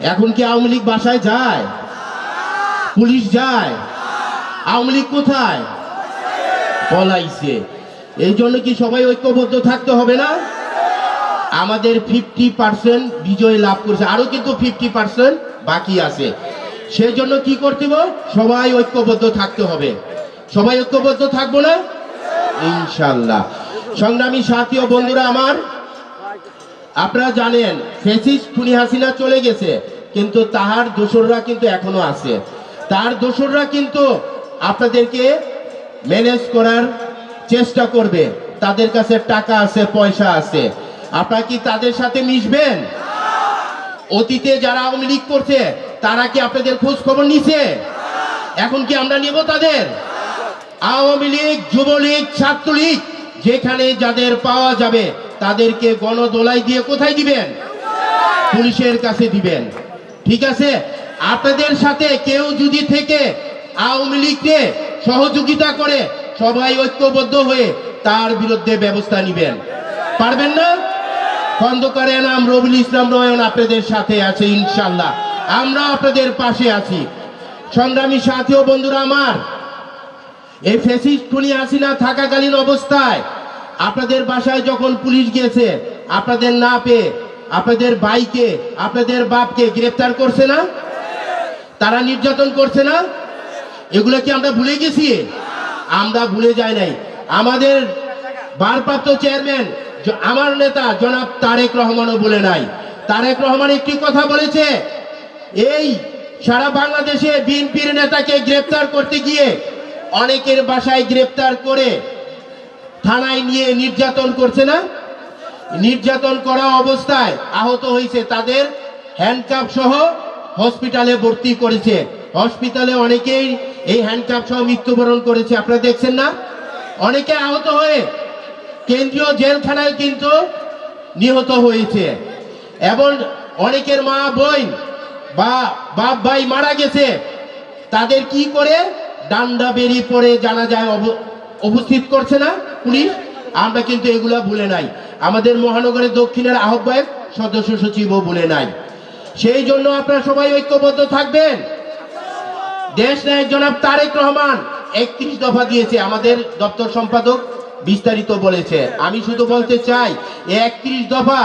এখন কি আওয়ামী লীগ বাসায় যায়? পুলিশ যায়? আওয়ামী লীগ কোথায়? পলাইছে। এই জন্য কি সবাই ঐক্যবদ্ধ থাকতে হবে না? আমাদের ফিফটি পার্সেন্ট বিজয় লাভ করেছে। আরও কিন্তু ফিফটি পার্সেন্ট বাকি আছে। সেই জন্য কি করতে সবাই ঐক্যবদ্ধ থাকতে হবে। সবাই ঐক্যবদ্ধ থাকব না? ইনশাল্লাহ। সংগ্রামী সাথী ও বন্ধুরা আমার আপনারা জানেন ফেসিস খুনি হাসিনা চলে গেছে, কিন্তু তাহার দোসররা কিন্তু এখনও আছে। তার দোসররা কিন্তু আপনাদেরকে ম্যানেজ করার চেষ্টা করবে। তাদের কাছে টাকা আছে, পয়সা আছে। আপনারা কি তাদের সাথে মিশবেন? অতীতে যারা আওয়ামী লীগ করছে, তারা কি আপনাদের খোঁজ খবর নিছে? এখন কি আমরা নেব তাদের? আওয়ামী লীগ, যুবলীগ, ছাত্রলীগ, যেখানে যাদের পাওয়া যাবে তাদেরকে গণদোলাই দিয়ে কোথায় দিবেন? পুলিশের কাছে দিবেন। ঠিক আছে? আপনাদের সাথে কেউ যদি থেকে আওয়ামী লীগকে সহযোগিতা করে, সবাই ঐক্যবদ্ধ হয়ে তার বিরুদ্ধে ব্যবস্থা নিবেন। পারবেন না? খন্দকার নাম রবিউল ইসলাম নয়ন আপনাদের সাথে আছে ইনশাল্লাহ আমরা আপনাদের পাশে আছি। সংগ্রামী সাথী ও বন্ধুরা আমার, এই ফেসিস্ট খুনি হাসিনা থাকাকালীন অবস্থায় আপনাদের বাসায় যখন পুলিশ গিয়েছে, আপনাদের না পেয়ে আপনাদের ভাইকে, আপনাদের বাপকে গ্রেফতার করছে না? তারা নির্যাতন করছে না? এগুলো কি আমরা ভুলে গেছি? আমরা ভুলে যাই নাই। আমাদের ভারপ্রাপ্ত চেয়ারম্যান আমার নেতা জনাব তারেক রহমানও বলে নাই। তারেক রহমান একটি কথা বলেছে, এই সারা বাংলাদেশে বিএনপির নেতাকে গ্রেপ্তার করতে গিয়ে অনেকের বাসায় গ্রেপ্তার করে থানায় নিয়ে নির্যাতন করছে না? নির্যাতন করা অবস্থায় আহত হয়েছে তাদের হ্যান্ডকাপ সহ হসপিটালে ভর্তি করেছে। হসপিটালে অনেকেই এই হ্যান্ডকাপ সহ মৃত্যুবরণ করেছে। আপনারা দেখছেন না? অনেকে আহত হয়ে কেন্দ্রীয় জেলখানায় কিন্তু নিহত হয়েছে। এবং অনেকের মা, বোন বা বাপ, ভাই মারা গেছে। তাদের কি করে? ডান্ডা বেরিয়ে পড়ে, জানা যায় উপস্থিত করছে না পুলিশ আমরা কিন্তু এগুলা ভুলে নাই। আমাদের মহানগরের দক্ষিণের আহ্বায়ক সদস্য সচিবও ভুলে নাই। সেই জন্য আপনারা সবাই ঐক্যবদ্ধ থাকবেন। দেশ নায়ক জনাব তারেক রহমান একত্রিশ দফা দিয়েছে, আমাদের দপ্তর সম্পাদক বিস্তারিত বলেছে। আমি শুধু বলতে চাই, একত্রিশ দফা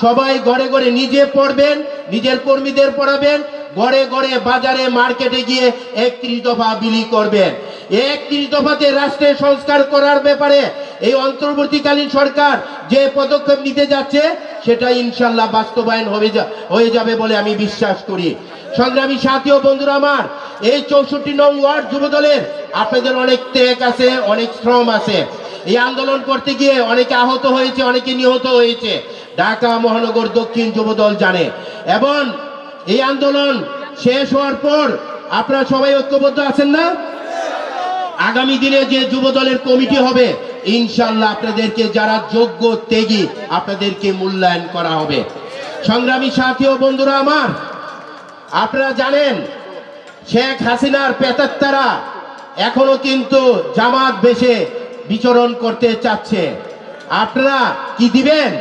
সবাই ঘরে ঘরে নিজে পড়বেন, নিজের কর্মীদের পড়াবেন ঘরে ঘরে বাজারে, মার্কেটে গিয়ে একত্রিশ দফা বিলি করবেন। একত্রিশ দফাতে রাষ্ট্রের সংস্কার করার ব্যাপারে এই অন্তর্বর্তীকালীন সরকার যে পদক্ষেপ নিতে যাচ্ছে, সেটা ইনশাল্লাহ বাস্তবায়ন হবে হয়ে যাবে বলে আমি বিশ্বাস করি। সংগ্রামী সাথী ও বন্ধুরা আমার, এই চৌষট্টি নং ওয়ার্ড যুবদলের আপনাদের অনেক ত্যাগ আছে, অনেক শ্রম আছে। এই আন্দোলন করতে গিয়ে অনেকে আহত হয়েছে, অনেকে নিহত হয়েছে। ঢাকা মহানগর দক্ষিণ যুবদল জানে। এবং এই আন্দোলন শেষ হওয়ার পর আপনারা সবাই ঐক্যবদ্ধ আছেন না? আগামী দিনে যে যুব দলের কমিটি হবে ইনশাল্লাহ আপনাদেরকে যারা যোগ্য ত্যাগী, আপনাদেরকে মূল্যায়ন করা হবে। সংগ্রামী সাথী ও বন্ধুরা আমার, আপনারা জানেন, শেখ হাসিনার পেতাত্তারা এখনও কিন্তু জামাত বেশে বিচরণ করতে চাচ্ছে। আপনারা কি দিবেন?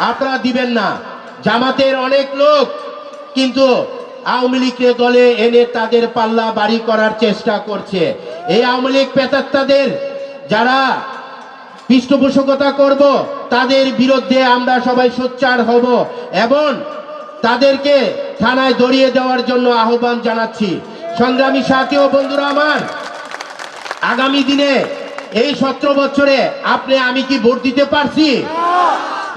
আপনারা দিবেন না। জামাতের অনেক লোক কিন্তু আওয়ামী লীগকে দলে এনে তাদের পাল্লা বাড়ি করার চেষ্টা করছে। এই আওয়ামী লীগ পেতাত্তাদের যারা পৃষ্ঠপোষকতা করব, তাদের বিরুদ্ধে আমরা সবাই সোচ্চার হব এবং তাদেরকে থানায় দড়িয়ে দেওয়ার জন্য আহ্বান জানাচ্ছি। সংগ্রামী সাথী ও বন্ধুরা আমার, আগামী দিনে এই সতেরো বছরে আপনি আমি কি ভোট দিতে পারছি?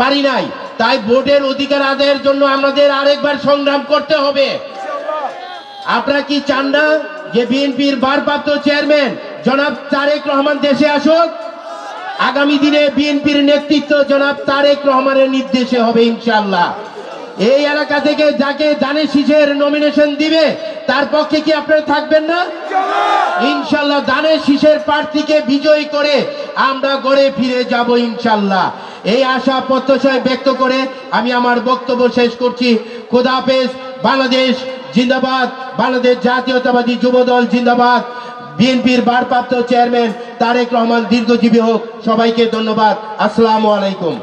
পারি নাই। তাই ভোটের অধিকার আদায়ের জন্য আমাদের আরেকবার সংগ্রাম করতে হবে। আপনারা কি চান না যে বিএনপির ভারপ্রাপ্ত চেয়ারম্যান জনাব তারেক রহমান দেশে আসুক? আগামী দিনে বিএনপির নেতৃত্ব জনাব তারেক রহমানের নির্দেশে হবে ইনশাল্লাহ এই এলাকা থেকে যাকে দানে শীষের নমিনেশন দিবে, তার পক্ষে কি আপনারা থাকবেন না? ইনশাল্লাহ দানের শীষের প্রার্থীকে বিজয়ী করে আমরা গড়ে ফিরে যাব ইনশাল্লাহ এই আশা প্রত্যাশয় ব্যক্ত করে আমি আমার বক্তব্য শেষ করছি। খোদা হাফেজ, বাংলাদেশ জিন্দাবাদ। বাংলাদেশ জাতীয়তাবাদী যুব দল জিন্দাবাদ। বিএনপির ভারপ্রাপ্ত চেয়ারম্যান তারেক রহমান দীর্ঘজীবী হোক। সবাইকে ধন্যবাদ। আসসালামু আলাইকুম।